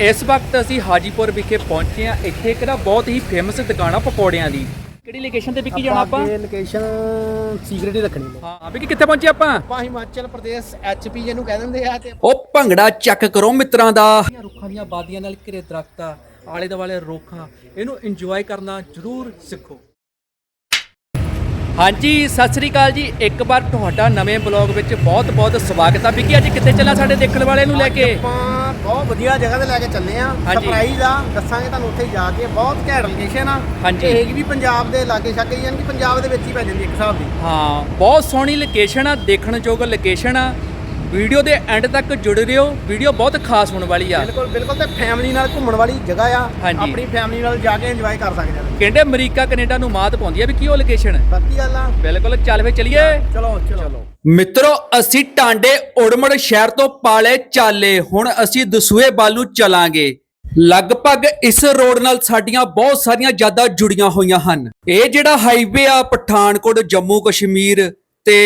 ਇਸ ਵਕਤ ਅਸੀਂ ਹਾਜੀਪੁਰ ਵਿਖੇ ਪਹੁੰਚੇ ਹਾਂ। ਇੱਥੇ ਇੱਕ ਨਾ ਬਹੁਤ ਹੀ ਫੇਮਸ ਦੁਕਾਨ ਆ ਪਕੌੜਿਆਂ ਦੀ। ਕਿਹੜੀ ਲੋਕੇਸ਼ਨ ਤੇ ਵਿਕੀ ਜਾਣਾ ਆਪਾਂ? ਅੱਗੇ ਲੋਕੇਸ਼ਨ ਸੀਕ੍ਰੀਟ ਹੀ ਰੱਖਣੀ ਨੇ ਹਾਂ ਵਿਕੀ ਕਿੱਥੇ ਪਹੁੰਚੇ ਆਪਾਂ? ਆਪਾਂ ਹਿਮਾਚਲ ਪ੍ਰਦੇਸ਼ ਐਚਪੀ ਜਿਹਨੂੰ ਕਹਿ ਦਿੰਦੇ ਆ ਤੇ ਉਹ ਭੰਗੜਾ ਚੱਕ ਕਰੋ ਮਿੱਤਰਾਂ ਦਾ। ਰੁੱਖਾਂ ਦੀਆਂ ਬਾਦੀਆਂ ਨਾਲ ਘਿਰੇ ਦਰਖਤ ਆ ਆਲੇ ਦੁਆਲੇ ਰੁੱਖ ਆ। ਇਹਨੂੰ ਇੰਜੋਏ ਕਰਨਾ ਜ਼ਰੂਰ ਸਿੱਖੋ। ਹਾਂਜੀ ਸਤਿ ਸ੍ਰੀ ਅਕਾਲ ਜੀ। ਇੱਕ ਵਾਰ ਤੁਹਾਡਾ ਨਵੇਂ ਬਲੌਗ ਵਿੱਚ ਬਹੁਤ-ਬਹੁਤ ਸਵਾਗਤ ਆ। ਵਿਕੀ ਅੱਜ ਕਿੱਥੇ ਚੱਲਾਂ ਸਾਡੇ ਦੇਖਣ ਵਾਲੇ ਨੂੰ ਲੈ ਕੇ? ਆਪਾਂ ਬਹੁਤ ਵਧੀਆ ਜਗ੍ਹਾ ਤੇ ਲੈ ਕੇ ਚੱਲੇ ਆ। ਹਾਂਜੀ। ਸਰਪ੍ਰਾਈਜ਼ ਆ। ਦੱਸਾਂਗੇ ਤੁਹਾਨੂੰ ਉੱਥੇ ਜਾ ਕੇ। ਬਹੁਤ ਘੈਂਟ ਲੋਕੇਸ਼ਨ ਆ। ਹਾਂਜੀ। ਹੈਗੀ ਵੀ ਪੰਜਾਬ ਦੇ ਲਾਗੇ ਛਾਗੇ ਯਾਨੀ ਕਿ ਪੰਜਾਬ ਦੇ ਵਿੱਚ ਹੀ ਪੈ ਜਾਂਦੀ ਇੱਕ ਹਿਸਾਬ ਦੀ। ਹਾਂ ਬਹੁਤ ਸੋਹਣੀ ਲੋਕੇਸ਼ਨ ਆ ਦੇਖਣ ਯੋਗ ਲੋਕੇਸ਼ਨ ਆ। ਵੀਡੀਓ ਦੇ ਐਂਡ ਤੱਕ ਜੁੜ ਰਿਓ ਵੀਡੀਓ ਬਹੁਤ ਖਾਸ ਹੋਣ ਵਾਲੀ ਆ। ਬਿਲਕੁਲ ਬਿਲਕੁਲ ਤੇ ਫੈਮਿਲੀ ਨਾਲ ਘੁੰਮਣ ਵਾਲੀ ਜਗ੍ਹਾ ਆ। ਹਾਂਜੀ। ਆਪਣੀ ਫੈਮਿਲੀ ਨਾਲ ਜਾ ਕੇ ਇੰਜੋਏ ਕਰ ਸਕਦੇ ਆ ਕਹਿੰਦੇ ਅਮਰੀਕਾ ਕੈਨੇਡਾ ਨੂੰ ਮਾਤ ਪਾਉਂਦੀ ਆ ਵੀ ਕੀ ਉਹ ਲੋਕੇਸ਼ਨ ਬਾਕੀ ਗੱਲ ਆ। ਬਿਲਕੁਲ ਚੱਲ ਫੇ ਚਲੀਏ। ਚਲੋ ਚਲੋ। ਮਿੱਤਰੋ ਅਸੀਂ ਟਾਂਡੇ ਉੜਮੜ ਸ਼ਹਿਰ ਤੋਂ ਪਾਲੇ ਚਾਲੇ। ਹੁਣ ਅਸੀਂ ਦਸੂਏ ਬਾਲੂ ਚਲਾਂਗੇ। ਲਗਭਗ ਇਸ ਰੋਡ ਨਾਲ ਸਾਡੀਆਂ ਬਹੁਤ ਸਾਰੀਆਂ ਯਾਦਾਂ ਜੁੜੀਆਂ ਹੋਈਆਂ ਹਨ। ਇਹ ਜਿਹੜਾ ਹਾਈਵੇ ਆ ਪਠਾਨਕੋਟ ਜੰਮੂ ਕਸ਼ਮੀਰ ਤੇ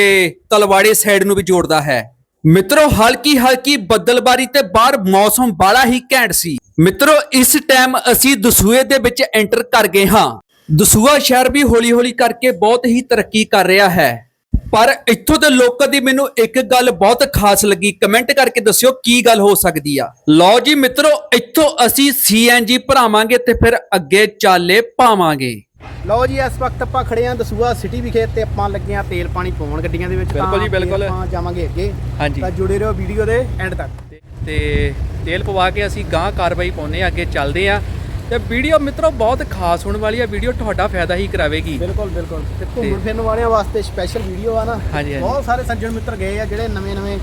ਤਲਵਾੜੇ ਸਾਈਡ ਨੂੰ ਵੀ ਜੋੜਦਾ ਹੈ। ਮਿੱਤਰੋ ਹਲਕੀ ਹਲਕੀ ਬੱਦਲਬਾਰੀ ਤੇ ਬਾਹਰ ਮੌਸਮ ਬੜਾ ਹੀ ਘੈਂਟ ਸੀ। ਮਿੱਤਰੋ, ਇਸ ਟਾਈਮ ਅਸੀਂ ਦਸੂਏ ਦੇ ਵਿੱਚ ਐਂਟਰ ਕਰ ਗਏ ਹਾਂ। ਦਸੂਆ ਸ਼ਹਿਰ ਵੀ ਹੌਲੀ ਹੌਲੀ ਕਰਕੇ ਬਹੁਤ ਹੀ ਤਰੱਕੀ ਕਰ ਰਿਹਾ ਹੈ। ਪਰ ਇੱਥੋਂ ਦੇ ਲੋਕਾਂ ਦੀ ਮੈਨੂੰ ਇੱਕ ਗੱਲ ਬਹੁਤ ਖਾਸ ਲੱਗੀ। ਕਮੈਂਟ ਕਰਕੇ ਦੱਸਿਓ ਕੀ ਗੱਲ ਹੋ ਸਕਦੀ ਆ। ਲਓ ਜੀ ਮਿੱਤਰੋ, ਇੱਥੋਂ ਅਸੀਂ ਸੀਐਨਜੀ ਭਰਾਵਾਂਗੇ ਤੇ ਫਿਰ ਅੱਗੇ ਚਾਲੇ ਪਾਵਾਂਗੇ। ਲਓ ਜੀ ਇਸ ਵਕਤ ਆਪਾਂ ਖੜੇ ਆਂ ਦਸੂਆ ਸਿਟੀ ਵਿਖੇ ਤੇ ਆਪਾਂ ਲੱਗੇ ਆਂ ਤੇਲ ਪਾਣੀ ਪਾਉਣ ਗੱਡੀਆਂ ਦੇ ਵਿੱਚ। ਬਿਲਕੁਲ ਜੀ, ਬਿਲਕੁਲ। ਆਪਾਂ ਜਾਵਾਂਗੇ ਅੱਗੇ। ਤਾਂ ਜੁੜੇ ਰਹੋ ਵੀਡੀਓ ਦੇ ਐਂਡ ਤੱਕ। ਤੇ ਤੇਲ ਪਵਾ ਕੇ ਅਸੀਂ ਗਾਂ ਕਾਰਵਾਈ ਪਾਉਨੇ ਆ ਅੱਗੇ ਚੱਲਦੇ ਆ ਤੇ ਵੀਡੀਓ ਮਿੱਤਰੋ ਬਹੁਤ ਖਾਸ ਹੋਣ ਵਾਲੀ ਆ ਵੀਡੀਓ ਤੁਹਾਡਾ ਫਾਇਦਾ ਹੀ ਕਰਾਵੇਗੀ। ਬਿਲਕੁਲ ਬਿਲਕੁਲ। ਤੇ ਘੁੰਮਣ ਫਿਰਨ ਵਾਲਿਆਂ ਵਾਸਤੇ ਸਪੈਸ਼ਲ ਵੀਡੀਓ ਆ ਨਾ। ਬਹੁਤ ਸਾਰੇ ਸੱਜਣ ਮਿੱਤਰ ਗਏ ਆ ਜਿਹੜੇ ਨਵੇਂ ਨਵੇਂ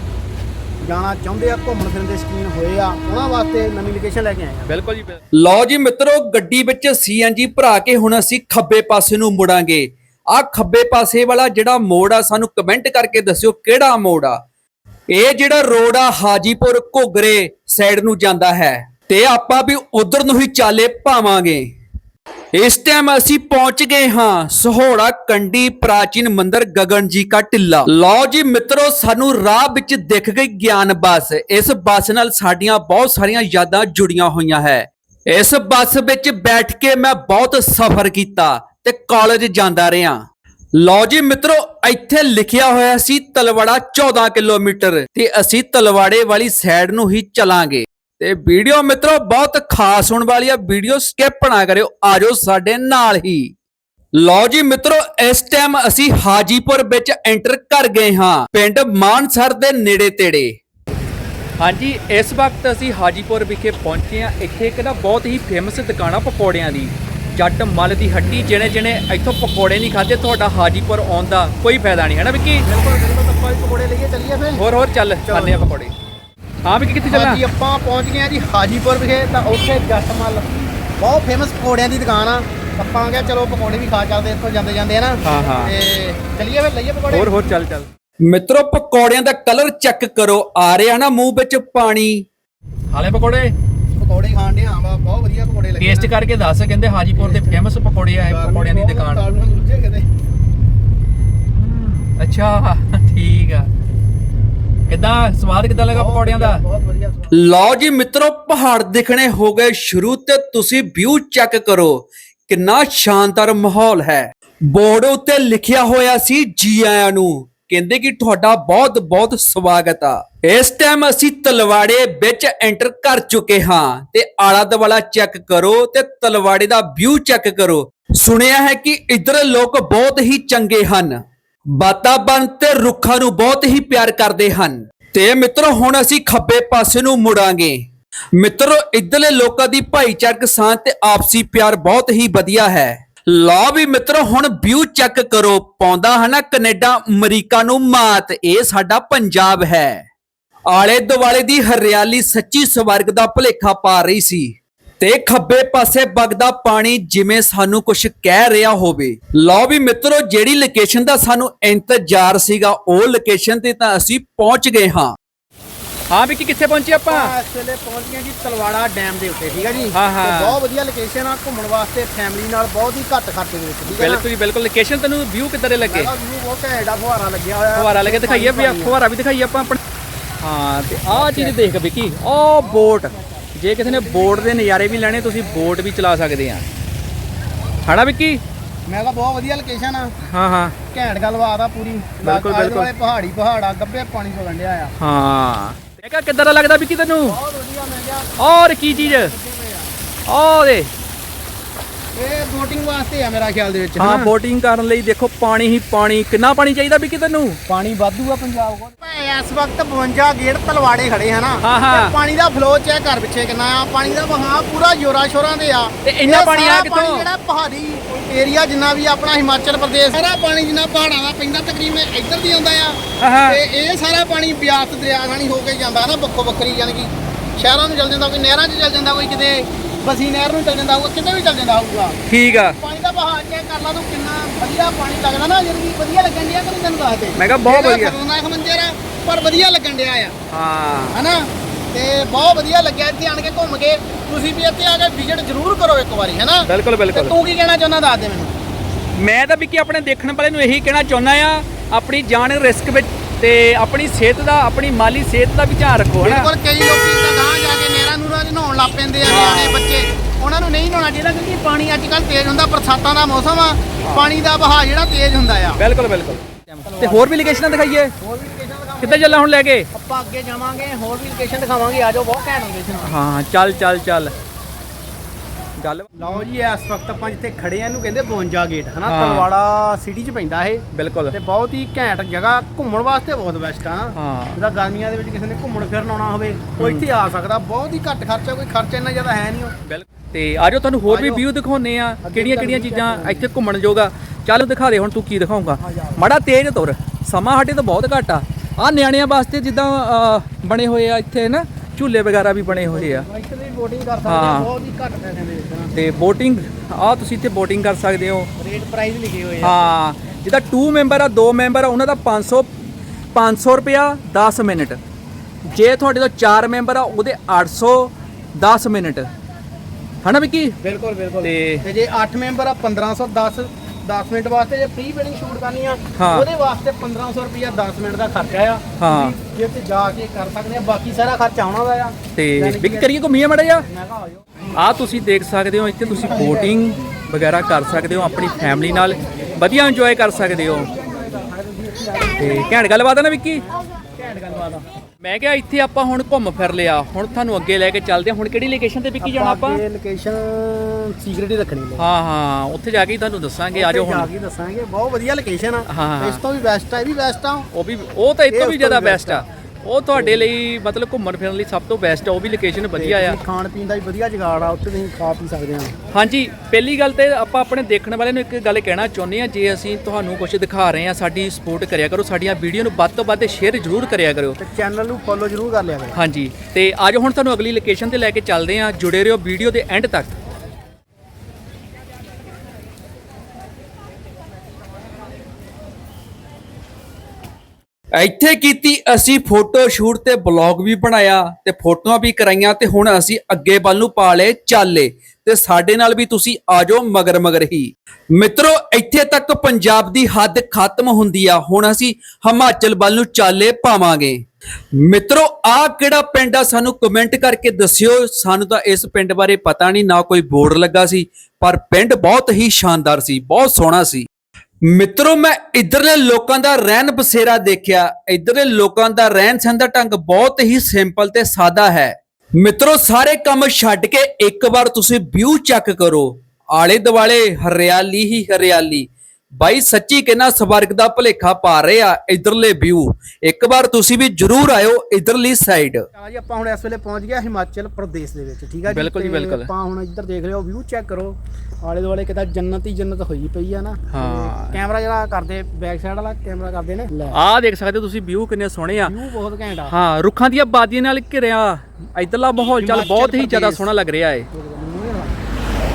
ਜਾਣਾ ਚਾਹੁੰਦੇ ਆ ਘੁੰਮਣ ਫਿਰਨ ਦੇ ਸ਼ੌਕੀਨ ਹੋਏ ਆ ਉਹਨਾਂ ਵਾਸਤੇ ਨਵੀਂ ਲੋਕੇਸ਼ਨ ਲੈ ਕੇ ਆਏ ਆ। ਬਿਲਕੁਲ ਜੀ ਲਓ ਜੀ ਮਿੱਤਰੋ ਗੱਡੀ ਵਿੱਚ ਸੀਐਨਜੀ ਭਰਾ ਕੇ ਹੁਣ ਅਸੀਂ ਖੱਬੇ ਪਾਸੇ ਨੂੰ ਮੁੜਾਂਗੇ। ਆ ਖੱਬੇ ਪਾਸੇ ਵਾਲਾ ਜਿਹੜਾ ਮੋੜ ਆ ਸਾਨੂੰ ਕਮੈਂਟ ਕਰਕੇ ਦੱਸਿਓ ਕਿਹੜਾ ਮੋੜ ਆ। ਇਹ ਜਿਹੜਾ ਰੋਡ ਆ ਹਾਜੀਪੁਰ ਘੁਗਰੇ ਸਾਈਡ ਨੂੰ ਜਾਂਦਾ ਹੈ। ਤੇ ਆਪਾਂ ਵੀ ਉਧਰ ਨੂੰ ਹੀ ਚਾਲੇ ਪਾਵਾਂਗੇ। ਇਸ ਟਾਈਮ ਅਸੀਂ ਪਹੁੰਚ ਗਏ ਹਾਂ ਸਹੋੜਾ ਕੰਡੀ ਪ੍ਰਾਚੀਨ ਮੰਦਿਰ ਗਗਨ ਜੀ ਕਾ ਟਿੱਲਾ। ਲਓ ਜੀ ਮਿੱਤਰੋ, ਸਾਨੂੰ ਰਾਹ ਵਿੱਚ ਦਿਖ ਗਈ ਗਿਆਨ ਬੱਸ। ਇਸ ਬੱਸ ਨਾਲ ਸਾਡੀਆਂ ਬਹੁਤ ਸਾਰੀਆਂ ਯਾਦਾਂ ਜੁੜੀਆਂ ਹੋਈਆਂ ਹੈ। ਇਸ ਬੱਸ ਵਿੱਚ ਬੈਠ ਕੇ ਮੈਂ ਬਹੁਤ ਸਫ਼ਰ ਕੀਤਾ ਤੇ ਕਾਲਜ ਜਾਂਦਾ ਰਿਹਾ। ਲਓ ਜੀ ਮਿੱਤਰੋ, ਇੱਥੇ ਲਿਖਿਆ ਹੋਇਆ ਸੀ ਤਲਵਾੜਾ 14 ਕਿਲੋਮੀਟਰ ਤੇ ਅਸੀਂ ਤਲਵਾੜੇ ਵਾਲੀ ਸਾਈਡ ਨੂੰ ਹੀ ਚਲਾਂਗੇ। ਤੇ ਵੀਡੀਓ ਮਿੱਤਰੋ ਬਹੁਤ ਖਾਸ ਹੋਣ ਵਾਲੀ ਆ। ਵੀਡੀਓ ਸਕਿਪ ਨਾ ਕਰਿਓ ਆਜੋ ਸਾਡੇ ਨਾਲ ਹੀ। ਲਓ ਜੀ ਮਿੱਤਰੋ ਇਸ ਟਾਈਮ ਅਸੀਂ ਹਾਜੀਪੁਰ ਵਿੱਚ ਐਂਟਰ ਕਰ ਗਏ ਹਾਂ ਪਿੰਡ ਮਾਨਸਰ ਦੇ ਨੇੜੇ ਤੇੜੇ ਹਾਂਜੀ ਇਸ ਵਕਤ ਅਸੀਂ ਹਾਜੀਪੁਰ ਵਿਖੇ ਪਹੁੰਚੇ ਹਾਂ। ਇੱਥੇ ਇੱਕ ਨਾ ਬਹੁਤ ਹੀ ਫੇਮਸ ਦੁਕਾਨ ਆ ਪਕੌੜਿਆਂ ਦੀ। ਜੱਟ ਮੱਲ ਦੀ ਹੱਟੀ ਜਿਹਨੇ ਜਿਹਨੇ ਇੱਥੋਂ ਪਕੌੜੇ ਨਹੀਂ ਖਾਦੇ ਤੁਹਾਡਾ ਹਾਜੀਪੁਰ ਆਉਣ ਦਾ ਕੋਈ ਫਾਇਦਾ ਨਹੀਂ ਹੈ ਨਾ ਵਿੱਕੀ? ਬਿਲਕੁਲ ਬਿਲਕੁਲ ਪਕੌੜੇ ਲਈਏ ਚੱਲੀਏ ਫਿਰ। ਹੋਰ ਹੋਰ ਚੱਲ ਆ ਪਕੌੜੇ। ਹਾਂ ਵਿੱਕੀ ਕਿੱਥੇ ਚੱਲਣਾ ਹਾਂਜੀ ਆਪਾਂ ਪਹੁੰਚ ਗਏ ਆ ਜੀ ਹਾਜੀਪੁਰ ਵਿਖੇ ਤਾਂ ਉੱਥੇ ਜੱਟ ਮੱਲ ਬਹੁਤ ਫੇਮਸ ਪਕੌੜਿਆਂ ਦੀ ਦੁਕਾਨ ਆ। ਆਪਾਂ ਕਿਹਾ ਚਲੋ ਪਕੌੜੇ ਵੀ ਖਾ ਚੱਲਦੇ ਇੱਥੋਂ ਜਾਂਦੇ ਜਾਂਦੇ ਆ ਨਾ। ਹਾਂ, ਹਾਂ। ਤੇ ਚੱਲੀਏ ਫਿਰ ਲਈਏ ਪਕੌੜੇ? ਹੋਰ ਹੋਰ ਚੱਲ ਚੱਲ। ਮਿੱਤਰੋ ਪਕੌੜਿਆਂ ਦਾ ਕਲਰ ਚੈੱਕ ਕਰੋ। ਆ ਰਿਹਾ ਨਾ ਮੂੰਹ ਵਿੱਚ ਪਾਣੀ। ਹਾਲੇ ਪਕੌੜੇ? ਪਕੌੜੇ ਖਾਣ ਦੇ ਵਾ ਬਹੁਤ ਵਧੀਆ ਪਕੌੜੇ ਲੱਗੇ ਟੇਸਟ ਕਰਕੇ ਦੱਸ ਕਹਿੰਦੇ ਹਾਜੀਪੁਰ ਦੇ ਫੇਮਸ ਪਕੌੜੇ ਆ ਇਹ ਪਕੌੜਿਆਂ ਦੀ ਦੁਕਾਨ। ਅੱਛਾ ਠੀਕ ਆ। ਕਿਦਾਂ? ਸਵਾਦ ਕਿਦਾਂ ਲੱਗਾ ਪਕੌੜਿਆਂ ਦਾ? ਬਹੁਤ ਵਧੀਆ ਸਵਾਦ। ਲਓ ਜੀ ਮਿੱਤਰੋ ਪਹਾੜ ਦਿਖਣੇ ਹੋ ਗਏ ਸ਼ੁਰੂ ਤੇ ਤੁਸੀਂ ਵਿਊ ਚੈੱਕ ਕਰੋ। ਕਿੰਨਾ ਸ਼ਾਨਦਾਰ ਮਾਹੌਲ ਹੈ। ਬੋਰਡ ਉੱਤੇ ਲਿਖਿਆ ਹੋਇਆ ਸੀ ਜੀ ਆਇਆਂ ਨੂੰ। ਕਹਿੰਦੇ ਕਿ ਤੁਹਾਡਾ ਬਹੁਤ ਬਹੁਤ ਸਵਾਗਤ ਆ। ਇਸ ਟਾਈਮ ਅਸੀਂ ਤਲਵਾੜੇ ਵਿੱਚ ਐਂਟਰ ਕਰ ਚੁੱਕੇ ਹਾਂ ਤੇ ਆਲਾ ਦੁਆਲਾ ਚੈੱਕ ਕਰੋ ਤੇ ਤਲਵਾੜੇ ਦਾ ਵਿਊ ਚੈੱਕ ਕਰੋ। ਸੁਣਿਆ ਹੈ ਕਿ ਇਧਰ ਲੋਕ ਬਹੁਤ ਹੀ ਚੰਗੇ ਹਨ। ਵਾਤਾਵਰਣ ਤੇ ਰੁੱਖਾਂ ਨੂੰ ਬਹੁਤ ਹੀ ਪਿਆਰ ਕਰਦੇ ਹਨ। ਤੇ ਮਿੱਤਰੋ, ਹੁਣ ਅਸੀਂ ਖੱਬੇ ਪਾਸੇ ਨੂੰ ਮੁੜਾਂਗੇ। ਮਿੱਤਰੋ, ਇਧਰਲੇ ਲੋਕਾਂ ਦੀ ਭਾਈਚਾਰਕ ਸਾਂਝ ਤੇ ਆਪਸੀ ਪਿਆਰ ਬਹੁਤ ਹੀ ਵਧੀਆ ਹੈ। ਲਓ ਵੀ ਮਿੱਤਰੋ, ਹੁਣ ਵਿਊ ਚੈੱਕ ਕਰੋ। ਪਾਉਂਦਾ ਹੈ ਨਾ ਕੈਨੇਡਾ, ਅਮਰੀਕਾ ਨੂੰ ਮਾਤ। ਇਹ ਸਾਡਾ ਪੰਜਾਬ ਹੈ। ਆਲੇ ਦੁਆਲੇ ਦੀ ਹਰਿਆਲੀ ਸੱਚੀ ਸਵਰਗ ਦਾ ਭੁਲੇਖਾ ਪਾ ਰਹੀ ਸੀ। ਤੇ ਖੱਬੇ ਪਾਸੇ ਵਗਦਾ ਪਾਣੀ ਜਿਵੇਂ ਸਾਨੂੰ ਕੁਝ ਕਹਿ ਰਿਹਾ ਹੋਵੇ। ਲਓ ਵੀ ਮਿੱਤਰੋ ਜਿਹੜੀ ਲੋਕੇਸ਼ਨ ਦਾ ਸਾਨੂੰ ਇੰਤਜ਼ਾਰ ਸੀਗਾ ਉਹ ਲੋਕੇਸ਼ਨ ਤੇ ਤਾਂ ਅਸੀਂ ਪਹੁੰਚ ਗਏ ਹਾਂ। ਹਾਂ ਵੀ ਕਿੱਥੇ ਪਹੁੰਚੇ ਆਪਾਂ? ਆਪਾਂ ਇਸ ਵੇਲੇ ਪਹੁੰਚ ਗਏ ਜੀ ਤਲਵਾੜਾ ਡੈਮ ਦੇ ਉੱਤੇ ਠੀਕ ਹੈ ਜੀ? ਹਾਂ, ਹਾਂ। ਤੇ ਬਹੁਤ ਵਧੀਆ ਲੋਕੇਸ਼ਨ ਆ ਘੁੰਮਣ ਵਾਸਤੇ ਫੈਮਿਲੀ ਨਾਲ ਬਹੁਤ ਹੀ ਘੱਟ ਖਰਚੇ ਦੇ ਵਿੱਚ ਠੀਕ ਹੈ ਨਾ? ਬਿਲਕੁਲ ਜੀ ਬਿਲਕੁਲ। ਲੋਕੇਸ਼ਨ ਤੈਨੂੰ ਵਿਊ ਕਿੱਦਾਂ ਦੇ ਲੱਗੇ? ਇਹਦਾ view ਬਹੁਤ ਘੈਂਟ ਆ ਫੁਹਾਰਾ ਲੱਗਿਆ ਹੋਇਆ। ਫੁਹਾਰਾ ਲੱਗੇ ਦਿਖਾਈਏ ਵੀ। ਫੁਹਾਰਾ ਵੀ ਦਿਖਾਈਏ ਆਪਾਂ ਆਪਣਾ। ਹਾਂ ਤੇ ਆਹ ਚੀਜ਼ ਦੇਖ ਵਿੱਕੀ ਆਹ ਬੋਟ ਜੇ ਕਿਸੇ ਨੇ ਬੋਟ ਦੇ ਨਜ਼ਾਰੇ ਵੀ ਲੈਣੇ ਤੁਸੀਂ ਬੋਟ ਵੀ ਚਲਾ ਸਕਦੇ ਆ। ਹਣਾ ਵਿੱਕੀ? ਮੈਂ ਕਿਹਾ ਬਹੁਤ ਵਧੀਆ ਲੋਕੇਸ਼ਨ ਆ। ਹਾਂ ਹਾਂ। ਘੈਂਟ ਗੱਲਬਾਤ ਆ ਪੂਰੀ। ਬਿਲਕੁਲ, ਬਿਲਕੁਲ। ਪਹਾੜੀ ਪਹਾੜਾ ਗੱਬੇ ਪਾਣੀ ਤੋਂ ਡਿਆ ਆ। ਹਾਂ। ਕਿਹਾ ਕਿੱਦਾਂ ਦਾ ਲੱਗਦਾ ਵਿੱਕੀ ਤੈਨੂੰ? ਬਹੁਤ ਵਧੀਆ ਮੈਂ ਕਿਹਾ। ਔਰ ਕੀ ਚੀਜ਼? ਔ ਦੇ ਇਹ ਬੋਟਿੰਗ ਵਾਸਤੇ ਆ ਮੇਰਾ ਖਿਆਲ ਦੇ ਵਿੱਚ ਹਾਂ ਹਨਾ? ਬੋਟਿੰਗ ਕਰਨ ਲਈ ਦੇਖੋ ਪਾਣੀ ਹੀ ਪਾਣੀ ਕਿੰਨਾ ਪਾਣੀ ਚਾਹੀਦਾ ਵਿੱਕੀ ਤੈਨੂੰ ਪਾਣੀ ਵਾਧੂ ਆ ਪੰਜਾਬ ਕੋਲ। ਇਸ ਵਕਤ 52 ਗੇਟ ਤਲਵਾੜੇ ਖੜੇ ਹਨਾ ਹਾਂ, ਹਾਂ। ਤੇ ਪਾਣੀ ਦਾ ਫਲੋ ਚੈੱਕ ਕਰ ਪਿੱਛੇ ਕਿੰਨਾ ਆ। ਪਾਣੀ ਦਾ ਵਹਾਅ ਪੂਰਾ ਜ਼ੋਰਾਂ ਸ਼ੋਰਾਂ ਦੇ ਆ। ਤੇ ਇੰਨਾ ਇਹ ਪਾਣੀ ਸਾਰਾ ਆ ਕਿੱਥੋਂ? ਪਾਣੀ ਜਿਹੜਾ ਪਹਾੜੀ ਏਰੀਆ ਜਿੰਨਾ ਵੀ ਆਪਣਾ ਹਿਮਾਚਲ ਪ੍ਰਦੇਸ਼ ਸਾਰਾ ਪਾਣੀ ਜਿੰਨਾ ਪਹਾੜਾਂ ਦਾ ਪੈਂਦਾ ਤਕਰੀਬਨ ਇੱਧਰ ਦੀ ਆਉਂਦਾ ਆ। ਤੇ ਇਹ ਸਾਰਾ ਪਾਣੀ ਬਿਆਸ ਦਰਿਆ ਰਾਣੀ ਹੋ ਕੇ ਜਾਂਦਾ ਨਾ ਬੱਖੋ ਬੱਕਰੀ ਯਾਨੀ ਕਿ ਸ਼ਹਿਰਾਂ ਨੂੰ ਚਲ ਜਾਂਦਾ ਕੋਈ ਨਹਿਰਾਂ 'ਚ ਚਲ ਜਾਂਦਾ ਕੋਈ ਕਿਤੇ ਬਸੀ ਨਹਿਰ ਨੂੰ ਚਲ ਜਾਂਦਾ ਹੋਊਗਾ ਕਿਤੇ ਵੀ ਚਲ ਜਾਂਦਾ ਹੋਊਗਾ ਠੀਕ ਆ। ਪਾਣੀ ਦਾ ਵਹਾਅ ਚੈੱਕ ਕਰ ਲਾ ਤੂੰ ਕਿੰਨਾ ਵਧੀਆ ਪਾਣੀ ਲੱਗਦਾ ਨਾ ਜਿਹੜੀ ਕਿ ਵਧੀਆ ਲੱਗਣ ਡਿਆ ਕਿ ਨਹੀਂ ਤੈਨੂੰ ਦੱਸ ਦੇ। ਮੈਂ ਕਿਹਾ ਬਹੁਤ ਇਹਦਾ ਵਧੀਆ। ਖਤਰਨਾਕ ਮੰਜ਼ਰ ਆ ਪਰ ਵਧੀਆ ਲੱਗਣ ਡਿਆ ਆ। ਹਾਂ। ਹਨਾ? ਤੇ ਬਹੁਤ ਵਧੀਆ ਲੱਗਿਆ ਇੱਥੇ ਆਣ ਕੇ ਘੁੰਮ ਕੇ। ਤੁਸੀਂ ਵੀ ਇੱਥੇ ਆ ਕੇ ਵਿਜ਼ਿਟ ਜ਼ਰੂਰ ਕਰੋ ਇੱਕ ਵਾਰੀ ਹਨਾ? ਬਿਲਕੁਲ ਤੇ ਬਿਲਕੁਲ। ਤੂੰ ਕੀ ਕਹਿਣਾ ਚਾਹੁੰਦਾ ਦੱਸ ਦੇ ਮੈਨੂੰ। ਮੈਂ ਤਾਂ ਵਿੱਕੀ ਆਪਣੇ ਦੇਖਣ ਵਾਲੇ ਨੂੰ ਇਹੀ ਕਹਿਣਾ ਚਾਹੁੰਦਾ ਆ ਆਪਣੀ ਜਾਨ ਰਿਸਕ ਵਿੱਚ ਤੇ ਆਪਣੀ ਸਿਹਤ ਦਾ ਆਪਣੀ ਮਾਲੀ ਸਿਹਤ ਦਾ ਵੀ ਧਿਆਨ ਰੱਖੋ ਹਨਾ? ਬਿਲਕੁਲ ਕਈ ਲੋਕੀ ਤਾਂ 'ਚ ਨਹਾਉਣ ਲੱਗ ਪੈਂਦੇ ਆ ਨਿਆਣੇ ਬੱਚੇ। ਉਹਨਾਂ ਨੂੰ ਨਹੀਂ ਨਹਾਉਣਾ ਚਾਹੀਦਾ ਕਿਉਂਕਿ ਪਾਣੀ ਅੱਜ ਕੱਲ੍ਹ ਤੇਜ਼ ਹੁੰਦਾ ਬਰਸਾਤਾਂ ਦਾ ਮੌਸਮ ਆ। ਪਾਣੀ ਦਾ ਵਹਾਅ ਜਿਹੜਾ ਤੇਜ਼ ਹੁੰਦਾ ਆ। ਬਿਲਕੁਲ ਬਿਲਕੁਲ। ਤੇ ਹੋਰ ਵੀ ਲੋਕੇਸ਼ਨਾਂ ਦਿਖਾਈਏ? ਹੋਰ ਵੀ ਲੋਕੇਸ਼ਨ ਦਿਖਾਵਾਂਗੇ ਕਿੱਥੇ ਚੱਲਾਂ ਹੁਣ ਲੈ ਕੇ? ਆਪਾਂ ਅੱਗੇ ਜਾਵਾਂਗੇ ਹੋਰ ਵੀ ਲੋਕੇਸ਼ਨ ਦਿਖਾਵਾਂਗੇ। ਆਜੋ ਬਹੁਤ ਘੈਂਟ ਲੋਕੇਸ਼ਨ ਹਾਂ ਚੱਲ ਚੱਲ ਚੱਲ। ਗੱਲ ਲਓ ਜੀ ਇਸ ਵਕਤ ਆਪਾਂ ਜਿੱਥੇ ਖੜੇ ਆ ਇਹਨੂੰ ਕਹਿੰਦੇ 52 ਗੇਟ ਹਨਾ? ਹਾਂ। ਤਲਵਾੜਾ ਸਿਟੀ 'ਚ ਪੈਂਦਾ ਇਹ। ਬਿਲਕੁਲ। ਤੇ ਬਹੁਤ ਹੀ ਘੈਂਟ ਜਗ੍ਹਾ ਘੁੰਮਣ ਵਾਸਤੇ ਬਹੁਤ ਬੈਸਟ ਆ। ਹਾਂ। ਜਿਹਦਾ ਗਰਮੀਆਂ ਦੇ ਵਿੱਚ ਕਿਸੇ ਨੇ ਘੁੰਮਣ ਫਿਰਨ ਆਉਣਾ ਹੋਵੇ ਉਹ ਇੱਥੇ ਆ ਸਕਦਾ। ਬਹੁਤ ਹੀ ਘੱਟ ਖਰਚਾ ਕੋਈ ਖਰਚਾ ਇੰਨਾ ਜ਼ਿਆਦਾ ਹੈ ਨਹੀਂ ਉਹ। ਬਿਲਕੁਲ ਤੇ ਆਜੋ ਤੁਹਾਨੂੰ ਹੋਰ ਵੀ ਆਜੋ। ਵਿਊ ਦਿਖਾਉਨੇ ਆ ਕਿਹੜੀਆਂ ਕਿਹੜੀਆਂ ਚੀਜ਼ਾਂ ਇੱਥੇ ਘੁੰਮਣ ਜੋਗਾ ਚੱਲ ਦਿਖਾ ਦੇ ਹੁਣ ਤੂੰ ਕੀ ਦਿਖਾਉਂਗਾ ਮਾੜਾ ਤੇਜ਼ ਤੁਰ। ਸਮਾਂ ਸਾਡੇ ਤੋਂ ਬਹੁਤ ਘੱਟ ਆ। ਆ ਨਿਆਣਿਆਂ ਵਾਸਤੇ ਜਿੱਦਾਂ ਅਹ, ਬਣੇ ਹੋਏ ਆ ਇੱਥੇ ਨਾ? ਝੂਲੇ ਵਗੈਰਾ ਵੀ ਬਣੇ ਹੋਏ ਆ। ਇੱਥੇ ਵੀ ਬੋਟਿੰਗ ਕਰ ਸਕਦੇ ਹਾਂ। ਆ ਬਹੁਤ ਹੀ ਘੱਟ ਪੈਸਿਆਂ ਦੇ ਵਿੱਚ ਨਾ ਤੇ ਬੋਟਿੰਗ ਆ ਤੁਸੀਂ ਇੱਥੇ ਬੋਟਿੰਗ ਕਰ ਸਕਦੇ ਹੋ। ਰੇਟ ਪ੍ਰਾਈਸ ਲਿਖੇ ਹੋਏ ਆ। ਹਾਂ ਜਿੱਦਾਂ 2 ਮੈਂਬਰ ਆ 2 ਮੈਂਬਰ ਆ ਉਹਨਾਂ ਦਾ 500 500 ਰੁਪਿਆ 10 ਮਿੰਟ। ਜੇ ਤੁਹਾਡੇ ਤੋਂ 4 ਮੈਂਬਰ ਆ ਉਹਦੇ 800 10 ਮਿੰਟ। ਹਨਾ ਵਿੱਕੀ? ਬਿਲਕੁਲ ਬਿਲਕੁਲ। ਤੇ- ਤੇ ਜੇ 8 ਮੈਂਬਰ ਆ 1510 10 ਮਿੰਟ ਵਾਸਤੇ ਜੇ ਪ੍ਰੀ ਵੈਡਿੰਗ ਸ਼ੂਟ ਕਰਨੀ ਆ ਹਾਂ। ਉਹਦੇ ਵਾਸਤੇ 1500 ਰੁਪਿਆ 10 ਮਿੰਟ ਦਾ ਖਰਚਾ ਆ। ਹਾਂ। ਤੁਸੀਂ ਜੇ ਤੇ ਜਾ ਕੇ ਕਰ ਸਕਦੇ ਆ ਬਾਕੀ ਸਾਰਾ ਖਰਚਾ ਆਉਣਾ ਦਾ ਆ। ਤੇ ਯਾਨੀ ਕਿ ਵਿੱਕੀ ਕਰੀਏ ਘੁੰਮੀਏ ਮੜਾ ਜਾ ਮੈਂ ਕਿਹਾ ਆਜੋ ਆ ਤੁਸੀਂ ਦੇਖ ਸਕਦੇ ਹੋ ਇੱਥੇ ਤੁਸੀਂ ਬੋਟਿੰਗ ਵਗੈਰਾ ਕਰ ਸਕਦੇ ਹੋ ਆਪਣੀ ਫੈਮਿਲੀ ਨਾਲ ਵਧੀਆ ਇੰਜੋਏ ਕਰ ਸਕਦੇ ਹੋ। ਤੇ ਘੈਂਟ ਗੱਲਬਾਤ ਹੈ ਨਾ ਵਿੱਕੀ? ਘੈਂਟ ਗੱਲਬਾਤ ਆ। ਮੈਂ ਕਿਹਾ ਇੱਥੇ ਆਪਾਂ ਹੁਣ ਘੁੰਮ ਫਿਰ ਲਿਆ। ਹੁਣ ਤੁਹਾਨੂੰ ਅੱਗੇ ਲੈ ਕੇ ਚੱਲਦੇ ਹਾਂ। ਹੁਣ ਕਿਹੜੀ ਲੋਕੇਸ਼ਨ ਤੇ ਵਿੱਕੀ ਜਾਣਾ ਆਪਾਂ? ਅੱਗੇ ਲੋਕੇਸ਼ਨ ਸੀਕ੍ਰੀਟ ਹੀ ਰੱਖਣੀ ਲੈ ਹਾਂ ਹਾਂ। ਉੱਥੇ ਜਾ ਕੇ ਹੀ ਤੁਹਾਨੂੰ ਦੱਸਾਂਗੇ। ਆਜੋ ਜਾ ਹੁਣ। ਕੇ ਦੱਸਾਂਗੇ। ਬਹੁਤ ਵਧੀਆ ਲੋਕੇਸ਼ਨ ਆ। ਹਾਂ। ਇਸ ਤੋਂ ਵੀ ਬੈਸਟ ਆ ਇਹ ਵੀ ਬੈਸਟ ਆ। ਉਹ ਵੀ ਉਹ ਤਾਂ ਇਹ ਇਹ ਤੋਂ ਵੀ ਜ਼ਿਆਦਾ ਬੈਸਟ ਆ। ਉਹ ਤੁਹਾਡੇ ਲਈ ਮਤਲਬ ਘੁੰਮਣ ਫਿਰਨ ਲਈ ਸਭ ਤੋਂ ਬੈਸਟ ਆ ਉਹ ਵੀ ਲੋਕੇਸ਼ਨ ਵਧੀਆ ਆ। ਤੁਸੀਂ ਖਾਣ ਪੀਣ ਦਾ ਵੀ ਵਧੀਆ ਜੁਗਾੜ ਆ ਉੱਥੇ ਤੁਸੀਂ ਖਾ ਪੀ ਸਕਦੇ ਆ। ਹਾਂਜੀ ਪਹਿਲੀ ਗੱਲ ਤੇ ਆਪਾਂ ਆਪਣੇ ਦੇਖਣ ਵਾਲੇ ਨੂੰ ਇੱਕ ਗੱਲ ਕਹਿਣਾ ਚਾਹੁੰਦੇ ਆ ਜੇ ਅਸੀਂ ਤੁਹਾਨੂੰ ਕੁਝ ਦਿਖਾ ਰਹੇ ਆ ਸਾਡੀ ਸਪੋਰਟ ਕਰਿਆ ਕਰੋ ਸਾਡੀਆਂ ਵੀਡੀਓ ਨੂੰ ਵੱਧ ਤੋਂ ਵੱਧ ਸ਼ੇਅਰ ਜ਼ਰੂਰ ਕਰਿਆ ਕਰੋ। ਤੇ ਚੈਨਲ ਨੂੰ ਫੋਲੋ ਜ਼ਰੂਰ ਕਰ ਲਿਆ ਕਰੋ। ਹਾਂਜੀ ਤੇ ਅੱਜ ਹੁਣ ਤੁਹਾਨੂੰ ਅਗਲੀ ਲੋਕੇਸ਼ਨ ਤੇ ਲੈ ਕੇ ਚੱਲਦੇ ਆ ਜੁੜੇ ਰਹੋ ਵੀਡੀਓ ਦੇ ਐਂਡ ਤੱਕ। ਇੱਥੇ ਕੀਤੀ ਅਸੀਂ ਫੋਟੋ ਸ਼ੂਟ ਤੇ ਬਲੌਗ ਵੀ ਬਣਾਇਆ ਤੇ ਫੋਟੋਆਂ ਵੀ ਕਰਾਈਆਂ ਤੇ ਹੁਣ ਅਸੀਂ ਅੱਗੇ ਵੱਲ ਨੂੰ ਪਾ ਲਏ ਚਾਲੇ ਤੇ ਸਾਡੇ ਨਾਲ ਵੀ ਤੁਸੀਂ ਆਜੋ ਮਗਰ ਮਗਰ ਹੀ। ਮਿੱਤਰੋ, ਇੱਥੇ ਤੱਕ ਪੰਜਾਬ ਦੀ ਹੱਦ ਖਤਮ ਹੁੰਦੀ ਆ। ਹੁਣ ਅਸੀਂ ਹਿਮਾਚਲ ਵੱਲ ਨੂੰ ਚਾਲੇ ਪਾਵਾਂਗੇ। ਮਿੱਤਰੋ, ਆ ਕਿਹੜਾ ਪਿੰਡ ਆ? ਸਾਨੂੰ ਕਮੈਂਟ ਕਰਕੇ ਦੱਸਿਓ। ਸਾਨੂੰ ਤਾਂ ਇਸ ਪਿੰਡ ਬਾਰੇ ਪਤਾ ਨਹੀਂ, ਨਾ ਕੋਈ ਬੋਰਡ ਲੱਗਾ ਸੀ, ਪਰ ਪਿੰਡ ਬਹੁਤ ਹੀ ਸ਼ਾਨਦਾਰ ਸੀ, ਬਹੁਤ ਸੋਹਣਾ ਸੀ। ਮਿੱਤਰੋ, ਮੈਂ ਇਧਰਲੇ ਲੋਕਾਂ ਦਾ ਰਹਿਣ ਬਸੇਰਾ ਦੇਖਿਆ। ਇਧਰਲੇ ਲੋਕਾਂ ਦਾ ਰਹਿਣ ਸਹਿਣ ਦਾ ਢੰਗ ਬਹੁਤ ਹੀ ਸਿੰਪਲ ਤੇ ਸਾਦਾ ਹੈ। ਮਿੱਤਰੋ, ਸਾਰੇ ਕੰਮ ਛੱਡ ਕੇ ਇੱਕ ਵਾਰ ਤੁਸੀਂ ਵਿਊ ਚੈੱਕ ਕਰੋ। ਆਲੇ ਦੁਆਲੇ ਹਰਿਆਲੀ ਹੀ ਹਰਿਆਲੀ। ਬਾਈ ਸੱਚੀ ਕਹਿਣਾ ਸਵਰਗ ਦਾ ਭਲੇਖਾ ਪਾ ਰਹੇ ਆ ਇਧਰਲੇ ਵਿਊ ਇੱਕ ਵਾਰ ਤੁਸੀਂ ਵੀ ਜਰੂਰ ਆਇਓ ਇਧਰਲੀ ਸਾਈਡ ਆ ਜੀ ਆਪਾਂ ਹੁਣ ਇਸ ਵੇਲੇ ਪਹੁੰਚ ਗਏ ਹਿਮਾਚਲ ਪ੍ਰਦੇਸ਼ ਦੇ ਵਿੱਚ ਠੀਕ ਆ ਜੀ? ਬਿਲਕੁਲ ਜੀ, ਬਿਲਕੁਲ। ਆਪਾਂ ਹੁਣ ਇੱਧਰ ਦੇਖ ਰਹੇ ਹੋ ਵਿਊ ਚੈੱਕ ਕਰੋ। ਆਲੇ ਦੁਆਲੇ ਕਿਤਾ ਜੰਨਤ ਹੀ ਜੰਨਤ ਹੋਈ ਪਈ ਆ ਨਾ। ਹਾਂ। ਕੈਮਰਾ ਜਿਹੜਾ ਕਰਦੇ ਬੈਕ ਸਾਈਡ ਵਾਲਾ ਕੈਮਰਾ ਕਰਦੇ ਨੇ ਆਹ ਦੇਖ ਸਕਦੇ ਹੋ ਤੁਸੀਂ ਵਿਊ ਕਿੰਨੇ ਸੋਹਣੇ ਆ। ਵਿਊ ਬਹੁਤ ਘੈਂਟ ਆ। ਹਾਂ ਰੁੱਖਾਂ ਦੀਆਂ ਬਾਦੀਆਂ ਨਾਲ ਘਿਰਿਆ। ਇਧਰਲਾ ਮਾਹੌਲ ਚੱਲ ਬਹੁਤ ਹੀ ਜ਼ਿਆਦਾ। ਸੋਹਣਾ ਲੱਗ ਰਿਹਾ ਏ।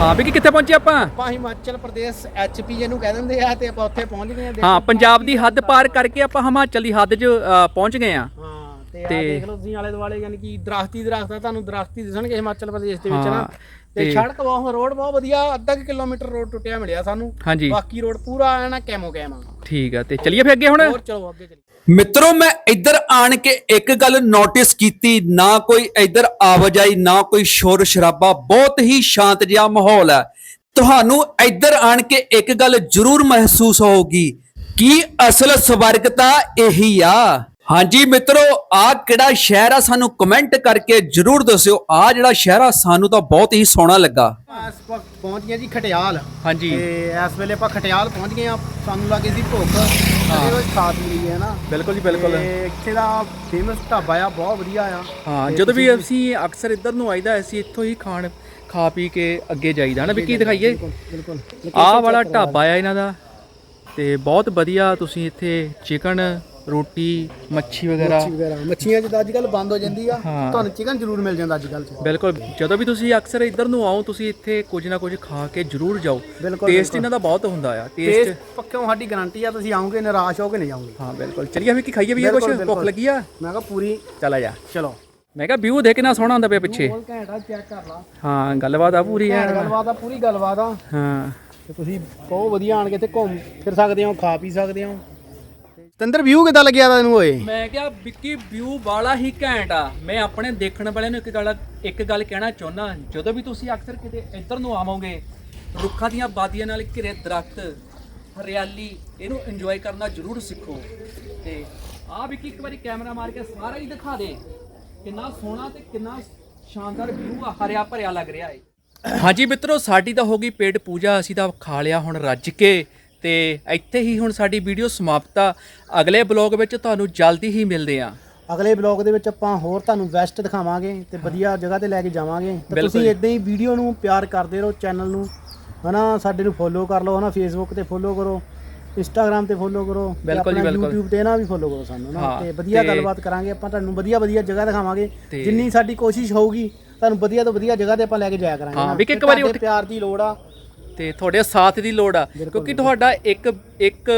ਹਾਂ ਵੀ ਕਿੱਥੇ ਪਹੁੰਚੇ ਆਪਾਂ? ਆਪਾਂ ਹਿਮਾਚਲ ਪ੍ਰਦੇਸ਼ ਐਚਪੀ ਇਹਨੂੰ ਕਹਿ ਦਿੰਦੇ ਆ ਤੇ ਆਪਾਂ ਉੱਥੇ ਪਹੁੰਚ ਗਏ ਆ ਦੇਖੋ। ਹਾਂ ਪੰਜਾਬ ਦੀ ਹੱਦ ਪਾਰ ਕਰਕੇ ਆਪਾਂ ਹਿਮਾਚਲ ਦੀ ਹੱਦ 'ਚ ਅ, ਪਹੁੰਚ ਗਏ ਆ। ਹਾਂ ਤੇ ਆ ਤੇ- ਦੇਖ ਲਓ ਤੁਸੀਂ ਆਲੇ ਦੁਆਲੇ ਯਾਨੀ ਕਿ ਦਰਖਤੀ ਦਰਖਤ ਆ ਤੁਹਾਨੂੰ ਦਰਖਤੀ ਦਿਸਣਗੇ ਹਿਮਾਚਲ ਪ੍ਰਦੇਸ਼ ਦੇ ਵਿੱਚ ਹਾਂ, ਨਾ ਤੇ ਤੇ- ਸੜਕ ਬਹੁਤ ਰੋਡ ਬਹੁਤ ਵਧੀਆ ਅੱਧਾ ਕੁ ਕਿਲੋਮੀਟਰ ਰੋਡ ਟੁੱਟਿਆ ਮਿਲਿਆ ਸਾਨੂੰ। ਹਾਂਜੀ। ਬਾਕੀ ਰੋਡ ਪੂਰਾ ਐ ਨਾ ਕੈਮੋ ਕੈਮ ਆ। ਠੀਕ ਆ ਤੇ ਚਲਿਏ ਫਿਰ ਅੱਗੇ ਹੁਣ? ਹੋਰ ਚਲੋ ਅੱਗੇ ਮਿੱਤਰੋ, ਮੈਂ ਇੱਧਰ ਆਣ ਕੇ ਇੱਕ ਗੱਲ ਨੋਟਿਸ ਕੀਤੀ, ਨਾ ਕੋਈ ਇੱਧਰ ਆਵਾਜਾਈ, ਨਾ ਕੋਈ ਸ਼ੋਰ ਸ਼ਰਾਬਾ, ਬਹੁਤ ਹੀ ਸ਼ਾਂਤ ਜਿਹਾ ਮਾਹੌਲ ਹੈ। ਤੁਹਾਨੂੰ ਇੱਧਰ ਆਣ ਕੇ ਇੱਕ ਗੱਲ ਜ਼ਰੂਰ ਮਹਿਸੂਸ ਹੋਊਗੀ ਕਿ ਅਸਲ ਸਵਰਗ ਤਾਂ ਇਹੀ ਆ। ਹਾਂਜੀ ਮਿੱਤਰੋ ਆ ਕਿਹੜਾ ਸ਼ਹਿਰ ਆ ਸਾਨੂੰ ਕਮੈਂਟ ਕਰਕੇ ਜ਼ਰੂਰ ਦੱਸਿਓ। ਆ ਜਿਹੜਾ ਸ਼ਹਿਰ ਆ ਸਾਨੂੰ ਤਾਂ ਬਹੁਤ ਹੀ ਸੋਹਣਾ ਲੱਗਾ। ਇਸ ਵਕਤ ਪਹੁੰਚ ਗਏ ਜੀ ਖਟਿਆਲ। ਹਾਂਜੀ। ਤੇ ਇਸ ਵੇਲੇ ਆਪਾਂ ਖਟਿਆਲ ਪਹੁੰਚ ਗਏ ਆ ਸਾਨੂੰ ਲੱਗੇ ਸੀ ਭੁੱਖ। ਤੇ ਉਹ ਪੀ ਲਈ ਹੈ ਨਾ। ਬਿਲਕੁਲ ਜੀ ਬਿਲਕੁਲ। ਤੇ ਇੱਥੇ ਦਾ ਫੇਮਸ ਢਾਬਾ ਆ ਬਹੁਤ ਵਧੀਆ ਆ। ਹਾਂ ਜਦੋਂ ਵੀ ਅਸੀਂ ਅਕਸਰ ਇੱਧਰ ਨੂੰ ਆਈਦਾ ਅਸੀਂ ਇੱਥੋਂ ਹੀ ਖਾਣ ਖਾ ਪੀ ਕੇ ਅੱਗੇ ਜਾਈਦਾ। ਹਨਾ ਵੀ ਕੀ ਦਿਖਾਈਏ? ਬਿਲਕੁਲ ਆਹ ਵਾਲਾ ਢਾਬਾ ਆ ਇਹਨਾਂ ਦਾ। ਤੇ ਬਹੁਤ ਵਧੀਆ ਤੁਸੀਂ ਇੱਥੇ ਚਿਕਨ ਰੋਟੀ ਮੱਛੀ ਵਗੈਰਾ। ਮੱਛੀ ਵਗੈਰਾ। ਮੱਛੀਆਂ ਜਿੱਦਾਂ ਅੱਜ ਕੱਲ ਬੰਦ ਹੋ ਜਾਂਦੀ ਆ ਹਾਂ। ਤੁਹਾਨੂੰ ਚਿਕਨ ਜ਼ਰੂਰ ਮਿਲ ਜਾਂਦਾ ਅੱਜ ਕੱਲ ਬਿਲਕੁਲ। ਜਦੋਂ ਵੀ ਤੁਸੀਂ ਅਕਸਰ ਇੱਧਰ ਨੂੰ ਆਓ ਤੁਸੀਂ ਇੱਥੇ ਕੁਝ ਨਾ ਕੁਝ ਖਾ ਕੇ ਜ਼ਰੂਰ ਜਾਓ। ਬਿਲਕੁਲ, ਟੇਸਟ ਬਿਲਕੁਲ। ਇਹਨਾਂ ਦਾ ਬਹੁਤ ਹੁੰਦਾ ਆ। ਟੇਸਟ ਟੇਸਟ ਪੱਕਿਓ ਸਾਡੀ ਗਾਰੰਟੀ ਆ ਤੁਸੀਂ ਆਓਗੇ ਨਿਰਾਸ਼ ਹੋ ਕੇ ਨਹੀਂ ਜਾਓਗੇ। ਹਾਂ ਬਿਲਕੁਲ। ਚਲਿਏ ਵੀ ਕੀ ਖਾਈਏ ਵੀ ਕੁਝ ਬਿਲਕੁਲ, ਭੁੱਖ ਬਿਲਕੁਲ। ਲੱਗੀ ਆ? ਮੈਂ ਕਿਹਾ ਪੂਰੀ ਚਲਾ ਜਾ। ਚਲੋ। ਮੈਂ ਕਿਹਾ ਵਿਊ ਦੇਖ ਕਿੰਨਾ ਸੋਹਣਾ ਹੁੰਦਾ ਪਿਆ ਪਿੱਛੇ। ਬਹੁਤ ਘੈਂਟ ਚੈੱਕ ਕਰ ਲਾ। ਹਾਂ ਗੱਲਬਾਤ ਆ ਪੂਰੀ ਐਨ। ਗੱਲਬਾਤ ਆ ਪੂਰੀ ਗੱਲਬਾਤ ਆ। ਹਾਂ। ਤੇ ਤੁਸੀਂ ਬਹੁਤ ਵਧੀਆ ਆਣ ਕੇ ਇੱਥੇ ਘੁੰਮ ਫਿਰ ਸਕਦੇ ਹੋ ਖਾ ਪੀ ਸਕਦੇ ਹੋ। ਤੰਦਰ ਵਿਊ ਕਿਦਾਂ ਲੱਗਿਆ ਤੈਨੂੰ ਓਏ? ਮੈਂ ਕਿਹਾ ਵਿੱਕੀ ਵਿਊ ਵਾਲਾ ਹੀ ਘੈਂਟ ਆ। ਮੈਂ ਆਪਣੇ ਦੇਖਣ ਵਾਲਿਆਂ ਨੂੰ ਇੱਕ ਗੱਲ ਇੱਕ ਗੱਲ ਕਹਿਣਾ ਚਾਹੁੰਦਾ ਜਦੋਂ ਵੀ ਤੁਸੀਂ ਅਕਸਰ ਕਿਤੇ ਇੱਧਰ ਨੂੰ ਆਵੋਗੇ ਰੁੱਖਾਂ ਦੀਆਂ ਬਾਦੀਆਂ ਨਾਲ ਘਿਰੇ ਦਰਖਤ ਹਰਿਆਲੀ ਇਹਨੂੰ ਇੰਜੋਏ ਕਰਨਾ ਜ਼ਰੂਰ ਸਿੱਖੋ। ਤੇ ਆ ਵਿੱਕੀ ਇੱਕ ਵਾਰੀ ਕੈਮਰਾ ਮਾਰ ਕੇ ਸਾਰਾ ਹੀ ਦਿਖਾ ਦੇ ਕਿੰਨਾ ਸੋਹਣਾ ਤੇ ਕਿੰਨਾ ਸ਼ਾਨਦਾਰ ਵਿਊ ਆ ਹਰਿਆ ਭਰਿਆ ਲੱਗ ਰਿਹਾ ਏ। ਹਾਂਜੀ ਮਿੱਤਰੋ ਸਾਡੀ ਤਾਂ ਹੋ ਗਈ ਪੇਟ ਪੂਜਾ ਅਸੀਂ ਤਾਂ ਖਾ ਲਿਆ ਹੁਣ ਰੱਜ ਕੇ। ਤੇ ਇੱਥੇ ਹੀ ਹੁਣ ਸਾਡੀ ਵੀਡੀਓ ਸਮਾਪਤ ਆ। ਅਗਲੇ ਬਲੌਗ ਵਿੱਚ ਤੁਹਾਨੂੰ ਜਲਦੀ ਹੀ ਮਿਲਦੇ ਆ ਅਗਲੇ ਬਲੌਗ ਦੇ ਵਿੱਚ ਆਪਾਂ ਹੋਰ ਤੁਹਾਨੂੰ ਵੈਸਟ ਦਿਖਾਵਾਂਗੇ ਤੇ ਵਧੀਆ ਜਗ੍ਹਾ ਤੇ ਲੈ ਕੇ ਜਾਵਾਂਗੇ। ਤੇ ਬਿਲਕੁਲ ਤੁਸੀਂ। ਇਦਾਂ ਹੀ ਵੀਡੀਓ ਨੂੰ ਪਿਆਰ ਕਰਦੇ ਰਹੋ ਚੈਨਲ ਨੂੰ ਹਨਾ? ਸਾਡੇ ਨੂੰ ਫੋਲੋ ਕਰ ਲਓ ਹਨਾ? ਫੇਸਬੁੱਕ ਤੇ ਫੋਲੋ ਕਰੋ ਇੰਸਟਾਗ੍ਰam ਤੇ ਫੋਲੋ ਕਰੋ ਤੇ ਬਿਲਕੁਲ ਜੀ, ਆਪਣਾ ਬਿਲਕੁਲ। YouTube ਤੇ ਨਾ ਵੀ ਫੋਲੋ ਕਰੋ ਸਾਨੂੰ ਨਾ ਹਾਂ, ਤੇ ਵਧੀਆ ਤੇ- ਗੱਲਬਾਤ ਕਰਾਂਗੇ ਆਪਾਂ ਤੁਹਾਨੂੰ ਵਧੀਆ ਵਧੀਆ ਜਗ੍ਹਾ ਦਿਖਾਵਾਂਗੇ। ਤੇ- ਜਿੰਨੀ ਸਾਡੀ ਕੋਸ਼ਿਸ਼ ਹੋਊਗੀ ਤੁਹਾਨੂੰ ਵਧੀਆ ਤੋਂ ਵਧੀਆ ਜਗ੍ਹਾ ਤੇ ਆਪਾਂ ਲੈ ਕੇ ਜਾਇਆ ਕਰਾਂਗੇ ਹਾਂ, ਨਾ। ਵੀ ਇੱਕ ਤੇ ਵਾਰੀ ਤੁਹਾਡੇ ਉੱਠ- ਪਿਆਰ ਦੀ ਲੋੜ ਆ ਤੇ ਤੁਹਾਡੇ ਸਾਥ ਦੀ ਲੋੜ ਆ ਕਿਉਂਕਿ ਤੁਹਾਡਾ ਇੱਕ ਇੱਕ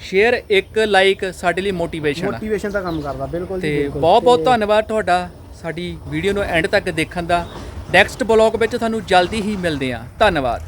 ਸ਼ੇਅਰ ਇੱਕ ਲਾਈਕ ਸਾਡੇ ਲਈ ਮੋਟੀਵੇਸ਼ਨ ਆ। ਮੋਟੀਵੇਸ਼ਨ ਦਾ ਕੰਮ ਕਰਦਾ ਬਿਲਕੁਲ ਜੀ ਤੇ ਬਿਲਕੁਲ। ਬਹੁਤ ਬਹੁਤ ਧੰਨਵਾਦ ਤੁਹਾਡਾ ਸਾਡੀ ਵੀਡੀਓ ਨੂੰ ਐਂਡ ਤੱਕ ਦੇਖਣ ਦਾ। ਨੈਕਸਟ ਬਲੌਗ ਵਿੱਚ ਤੁਹਾਨੂੰ ਜਲਦੀ ਹੀ ਮਿਲਦੇ ਆ ਧੰਨਵਾਦ।